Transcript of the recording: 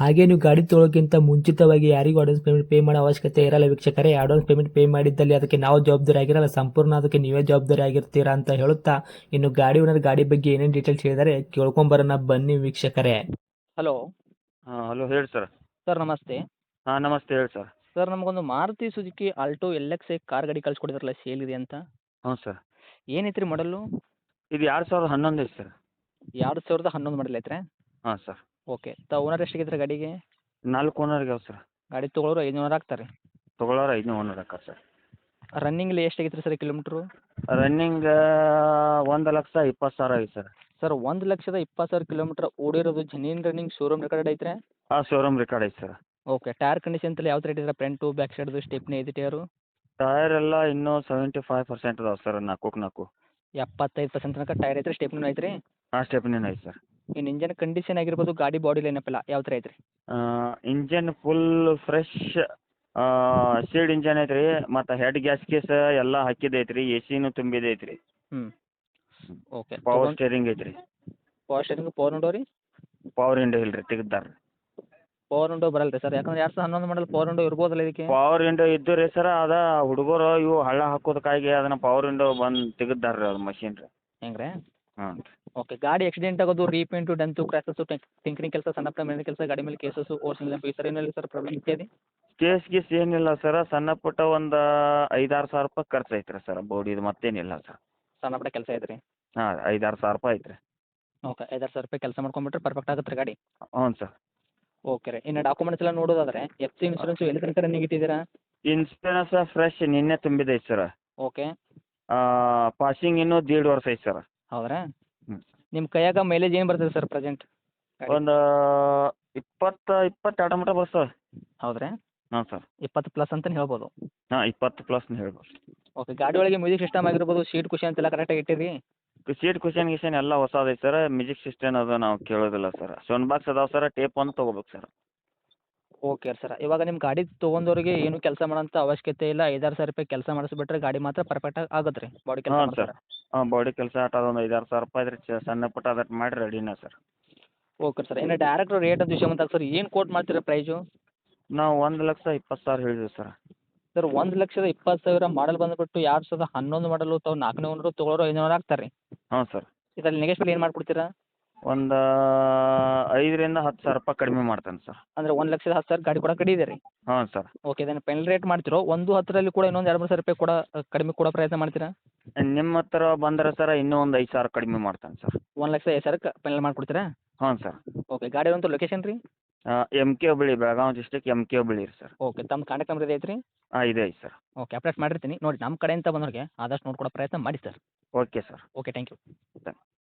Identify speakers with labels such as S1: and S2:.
S1: ಹಾಗೆ ನೀವು ಗಾಡಿ ತೊಳೋಕ್ಕಿಂತ ಮುಂಚಿತವಾಗಿ ಯಾರಿಗೂ ಅಡ್ವಾನ್ಸ್ ಪೇಮೆಂಟ್ ಪೇ ಮಾಡೋ ಅವಶ್ಯಕತೆ ಇರಲ್ಲ ವೀಕ್ಷಕರೇ. ಅಡ್ವಾನ್ಸ್ ಪೇಮೆಂಟ್ ಪೇ ಮಾಡಿದ್ದಲ್ಲಿ ಅದಕ್ಕೆ ನಾವು ಜವಾಬ್ದಾರಿ ಆಗಿರಲ್ಲ. ಸಂಪೂರ್ಣ ಅದಕ್ಕೆ ನೀವೇ ಜವಾಬ್ದಾರಿ ಆಗಿರ್ತೀರಾ ಅಂತ ಹೇಳುತ್ತಾ ಇನ್ನು ಗಾಡಿ ಓನರ್ ಗಾಡಿ ಬಗ್ಗೆ ಏನೇನು ಡೀಟೇಲ್ಸ್ ಹೇಳಿದರೆ ಕೇಳ್ಕೊಂಬರೋಣ ಬನ್ನಿ ವೀಕ್ಷಕರೇ.
S2: ಹಲೋ
S3: ಹಾಂ ಹಲೋ ಹೇಳಿ ಸರ್
S2: ಸರ್ ನಮಸ್ತೆ.
S3: ಹಾಂ ನಮಸ್ತೆ ಹೇಳಿ ಸರ್
S2: ಸರ್ ನಮಗೊಂದು Maruti Suzuki Alto L X car ಗಾಡಿ ಕಳ್ಸಿಕೊಡಿದ್ರಲ್ಲ ಸೇಲ್ ಇದೆ ಅಂತ?
S3: ಹ್ಞೂ ಸರ್
S2: ಏನೈತ್ರಿ ಮಾಡಲು
S3: ಇದು ಎರಡು ಸಾವಿರದ ಹನ್ನೊಂದು ಐತೆ ಸರ್
S2: ಎರಡು ಸಾವಿರದ ಹನ್ನೊಂದು ಮಾಡಲ್ ಐತ್ರಿ?
S3: ಹಾಂ ಸರ್
S2: ಓಕೆ ತ ಓನರ್ ಎಷ್ಟಾಗಿದ್ರಿ ಗಾಡಿಗೆ?
S3: ನಾಲ್ಕು ಓನರ್ಗೆ ಸರ್
S2: ಗಾಡಿ ತೊಗೊಳೋರು ಐದುನೂರು ಆಗ್ತಾರೆ.
S3: ತೊಗೊಳೋರು ಐದನೇ ಓನರ್ ಹಾಕ ಸರ್
S2: ರನ್ನಿಂಗ್ಲಿ ಎಷ್ಟಾಗಿತ್ತು ಸರ್ ಕಿಲೋಮೀಟ್ರು
S3: ರನ್ನಿಂಗ್ ಒಂದು ಲಕ್ಷ ಇಪ್ಪತ್ತು ಸಾವಿರ ಐತೆ ಸರ್
S2: ಸರ್ ಒಂದು ಲಕ್ಷದ ಇಪ್ಪತ್ತು ಸಾವಿರ ಕಿಲೋಮೀಟ್ರ್ ಓಡಿರೋದು ಜೆನ್ಯೂನ್ ರನ್ನಿಂಗ್ ಶೋರೂಮ್ ರೆಕಾರ್ಡ್ ಐತ್ರಿ?
S3: ಹಾಂ ಶೋರೂಮ್ ರೆಕಾರ್ಡ್ ಐತೆ ಸರ್
S2: ಓಕೆ ಟೈರ್ ಕಂಡೀಷನ್ ತಲೆ ಯಾವ ಥರ ಇಟ್ಟಿದ್ರೆ ಫ್ರಂಟು ಬ್ಯಾಕ್ ಸೈಡ್ದು ಸ್ಟೆಪ್ನಿ ಐತಿ ಟೈರು
S3: ಟೈರ್ ಎಲ್ಲ ಇನ್ನೂ ಸೆವೆಂಟಿ ಫೈವ್ ಪರ್ಸೆಂಟ್ ಅದಾವೆ ಸರ್ ನಾಲ್ಕು ನಾಲ್ಕು.
S2: ಎಪ್ಪತ್ತೈದು ಪರ್ಸೆಂಟ್ ತನಕ ಟೈರ್ ಐತ್ರಿ ಸ್ಟೆಪ್ನೂ ಐತ್ರಿ?
S3: ಹಾಂ ಸ್ಟೆಪ್ನಿನ ಐತೆ ಸರ್
S2: ಇನ್ನು ಇಂಜನ್ ಕಂಡೀಷನ್ ಆಗಿರ್ಬೋದು ಗಾಡಿ ಬಾಡಿ ಲೈನ್ ಲೈನಪ್ಪಲ್ಲ ಯಾವ ಥರ ಐತ್ರಿ?
S3: ಇಂಜನ್ ಫುಲ್ ಫ್ರೆಶ್ ಸೀಡ್ ಇಂಜನ್ ಐತ್ರಿ. ಮತ್ತು ಹೆಡ್ ಗ್ಯಾಸ್ ಕೇಸ್ ಎಲ್ಲ ಹಾಕಿದೈತ್ರಿ ಎ ಸಿನೂ ತುಂಬಿದೈತ್ರಿ ರೀ
S2: ಓಕೆ
S3: ಪವರ್ ಸ್ಟೇರಿಂಗ್ ಐತ್ರಿ.
S2: ಪವರ್ ಸ್ಟೇರಿಂಗ್ ಪವರ್ ವಿಂಡೋ ರೀ?
S3: ಪವರ್ ಇಂಡೋ ಇಲ್ರಿ ತೆಗ್ದಾರ.
S2: ಪವರ್ ಇಂಡೋ ಬರಲ್ರಿ ಸರ್ ಯಾಕಂದ್ರೆ ಎರಡು ಸಾವಿರದ ಹನ್ನೊಂದು ಮಾಡಲ್ ಪವರ್ ವಿಂಡೋ ಇರ್ಬೋದಲ್ಲ ಇದಕ್ಕೆ?
S3: ಪವರ್ ಇಂಡೋ ಇದ್ದು ರೀ ಸರ್ ಅದ ಹುಡುಗರು ಇವು ಹಳ್ಳ ಹಾಕೋದಕ್ಕಾಗಿ ಅದನ್ನ ಪವರ್ ಇಂಡೋ ಬಂದು ತೆಗೆದಾರ ರೀ ಅದು ಮಷಿನ್ ರೀ.
S2: ಹೆಂಗ್ರೆ?
S3: ಹಾಂ. ರೀ
S2: ಓಕೆ ಗಾಡಿ ಆಕ್ಸಿಡೆಂಟ್ ಆಗೋದು ರೀಪೇಂಟ್ ಡೆಂತು ಕ್ರಾಸಸ್ ಟಿಂಕರಿಂಗ್ ಕೆಲಸ ಸಣ್ಣ ಪುಟ್ಟ ಕೆಲಸ ಗಾಡಿ ಮೇಲೆ ಕೇಸಸ್ಸು ಓರ್ಸಿನ ಈ ಥರ ಏನಿಲ್ಲ ಸರ್ ಪ್ರಾಬ್ಲಮ್ ಇತ್ಯಾದಿ?
S3: ಕೇಸ್ ಗೀಸ್ ಏನಿಲ್ಲ ಸರ ಸಣ್ಣ ಪುಟ್ಟ ಒಂದು ಐದಾರು ಸಾವಿರ ರೂಪಾಯಿ ಖರ್ಚು ಐತ್ರಿ ಸರ್ ಬೋಡಿದು ಮತ್ತೇನಿಲ್ಲ ಸರ್
S2: ಸಣ್ಣ ಪುಟ್ಟ ಕೆಲಸ ಐತ್ರಿ? ರೀ
S3: ಹಾಂ ಐದಾರು ಸಾವಿರ ರೂಪಾಯಿ ಐತ್ರಿ.
S2: ಓಕೆ ಐದಾರು ಸಾವಿರ ರೂಪಾಯಿ ಕೆಲಸ ಮಾಡ್ಕೊಂಬಿಟ್ರೆ ಪರ್ಫೆಕ್ಟ್ ಆಗುತ್ತೆ ರೀ ಗಾಡಿ?
S3: ಹ್ಞೂ ಸರ್
S2: ಓಕೆ ರೀ ಇನ್ನು ಡಾಕ್ಯುಮೆಂಟ್ಸ್ ಎಲ್ಲ ನೋಡೋದಾದ್ರೆ ಎಫ್ ಸಿ ಇನ್ಸೂರೆನ್ಸ್ ಎಲ್ಲಿ ತನಕ ರನ್ನಿಂಗ್ ಇಟ್ಟಿದ್ದೀರಾ
S3: ಇನ್ಸೂರೆನ್ಸ್ ಫ್ರೆಶ್ ನಿನ್ನೆ ತುಂಬಿದೈತೆ ಸರ್
S2: ಓಕೆ
S3: ಪಾಸಿಂಗ್ ಇನ್ನೂ ದೀಡ್ ವರ್ಷ ಐತೆ ಸರ್
S2: ಹೌದ್ರಾ?
S3: ಹ್ಞೂ
S2: ನಿಮ್ಮ ಕೈಯಾಗ ಮೈಲೇಜ್ ಏನು ಬರ್ತದೆ ಸರ್ ಪ್ರೆಸೆಂಟ್
S3: ಒಂದು ಇಪ್ಪತ್ತು ಇಪ್ಪತ್ತೆರಡು ಮಟ್ಟ ಬರ್ತವೆ
S2: ಹೌದ್ರಾ?
S3: ಹಾಂ ಸರ್
S2: ಇಪ್ಪತ್ತು ಪ್ಲಸ್ ಅಂತಲೇ ಹೇಳ್ಬೋದು.
S3: ಹಾಂ ಇಪ್ಪತ್ತು ಪ್ಲಸ್ ಹೇಳ್ಬೋದು.
S2: ಓಕೆ ಗಾಡಿ ಒಳಗೆ ಮ್ಯೂಸಿಕ್ ಸಿಸ್ಟಮ್ ಆಗಿರ್ಬೋದು ಸೀಟ್ ಕುಷನ್ ಅಂತೆಲ್ಲ ಕರೆಕ್ಟಾಗಿ ಇಟ್ಟಿರಿ?
S3: ಸೀಟ್ ಕುಷನ್ ಗಿಷನ್ ಎಲ್ಲ ಹೊಸದೈತೆ ಸರ್ ಮ್ಯೂಸಿಕ್ ಸಿಸ್ಟಮ್ ಅದು ನಾವು ಕೇಳೋದಿಲ್ಲ ಸರ್ ಸೌಂಡ್ ಬಾಕ್ಸ್ ಅದಾವೆ ಸರ್ ಟೇಪ್ ಒಂದು ತೊಗೋಬೇಕು ಸರ್
S2: ಓಕೆ ಸರ್. ಇವಾಗ ನಿಮ್ಮ ಗಾಡಿ ತೊಗೊಂಡವ್ರಿಗೆ ಏನು ಕೆಲಸ ಮಾಡೋಂಥ ಅವಶ್ಯಕತೆ ಇಲ್ಲ. ಐದಾರು ಸಾವಿರ ರೂಪಾಯಿ ಕೆಲಸ ಮಾಡಿಸ್ಬಿಟ್ರೆ ಗಾಡಿ ಮಾತ್ರ ಪರ್ಫೆಕ್ಟಾಗಿ ಆಗುತ್ತೆ ರೀ ಬಾಡಿ ಕೆಲಸ
S3: ಹಾಂ ಸರ್. ಹಾಂ ಬಾಡಿ ಕೆಲಸ ಆಟ ಅದೊಂದು ಐದಾರು ಸಾವಿರ ರೂಪಾಯಿ ಇದ್ರೆ ಚ ಸಣ್ಣ ಪುಟ್ಟ ಅದಕ್ಕೆ ಮಾಡಿ ರೆಡಿನ ಸರ್.
S2: Okay sir. ಇನ್ನು ಡೈರೆಕ್ಟ್ ರೇಟ್ ಅಂತ ವಿಷಯ ಬಂದಾಗ ಸರ್ ಏನು ಕೋಟ್ ಮಾಡ್ತೀರಾ ಪ್ರೈಸು
S3: ನಾವು ಒಂದು ಲಕ್ಷ ಇಪ್ಪತ್ತು ಸಾವಿರ ಹೇಳಿದ್ವಿ ಸರ್.
S2: ಸರ್ ಒಂದು ಲಕ್ಷದ ಇಪ್ಪತ್ತು ಸಾವಿರ ಮಾಡಲ್ ಬಂದ್ಬಿಟ್ಟು ಎರಡು ಸಾವಿರದ ಹನ್ನೊಂದು ಮಾಡಲು ತಾವು ನಾಲ್ಕನೇ ಓನರು ತೊಗೊಳೋರು ಐನೂರು ಆಗ್ತಾರೆ. ರೀ
S3: ಹಾಂ ಸರ್.
S2: ಇದರಲ್ಲಿ ನೆಗೆಶ್ಬಲ್ ಏನು ಮಾಡ್ಕೊಡ್ತೀರಾ
S3: ಒಂದು ಐದರಿಂದ ಹತ್ತು ಸಾವಿರ ರೂಪಾಯಿ ಕಡಿಮೆ ಮಾಡ್ತೇನೆ ಸರ್.
S2: ಅಂದ್ರೆ ಒಂದು ಲಕ್ಷದ ಹತ್ತು ಸಾವಿರ ಗಾಡಿ ಕೂಡ ಕಡಿ ಇದೆ ರೀ?
S3: ಹಾಂ ಸರ್.
S2: ಓಕೆ ಇದನ್ನು ಪೆನಲ್ ರೇಟ್ ಮಾಡ್ತಿರೋ ಒಂದು ಹತ್ತರಲ್ಲಿ ಕೂಡ ಇನ್ನೊಂದು ಎರಡು ಮೂರು ಸಾವಿರ ರೂಪಾಯಿ ಕೂಡ ಕಡಿಮೆ ಕೊಡೋ ಪ್ರಯತ್ನ ಮಾಡ್ತೀರಾ?
S3: ನಿಮ್ಮ ಹತ್ರ ಬಂದರೆ ಸರ್ ಇನ್ನೂ ಒಂದು ಐದು ಸಾವಿರ ಕಡಿಮೆ ಮಾಡ್ತೇನೆ ಸರ್.
S2: ಒಂದು ಲಕ್ಷ ಐದು ಸಾವಿರಕ್ಕೆ ಪೆನಲ್ ಮಾಡ್ಕೊಡ್ತೀರಾ?
S3: ಹಾಂ ಸರ್.
S2: ಓಕೆ ಗಾಡಿ ಒಂದು ಲೊಕೇಶನ್ ರೀ?
S3: M K Hubli Belagavi district M K Hubli ರೀ ಸರ್.
S2: ಓಕೆ ತಮ್ಮ ಕಾಂಟ್ಯಾಕ್ಟ್ ನಂಬರ್ ಇದೆ ರೀ
S3: ಹಾಂ ಇದೆ ಐತೆ ಸರ್.
S2: ಓಕೆ ಅಪ್ಡೇಟ್ ಮಾಡಿರ್ತೀನಿ. ನೋಡಿ ನಮ್ಮ ಕಡೆಯಿಂದ ಬಂದವ್ರಿಗೆ ಆದಷ್ಟು ನೋಡ್ಕೊಡೋ ಪ್ರಯತ್ನ ಮಾಡಿ sir.
S3: Okay sir.
S2: Okay thank you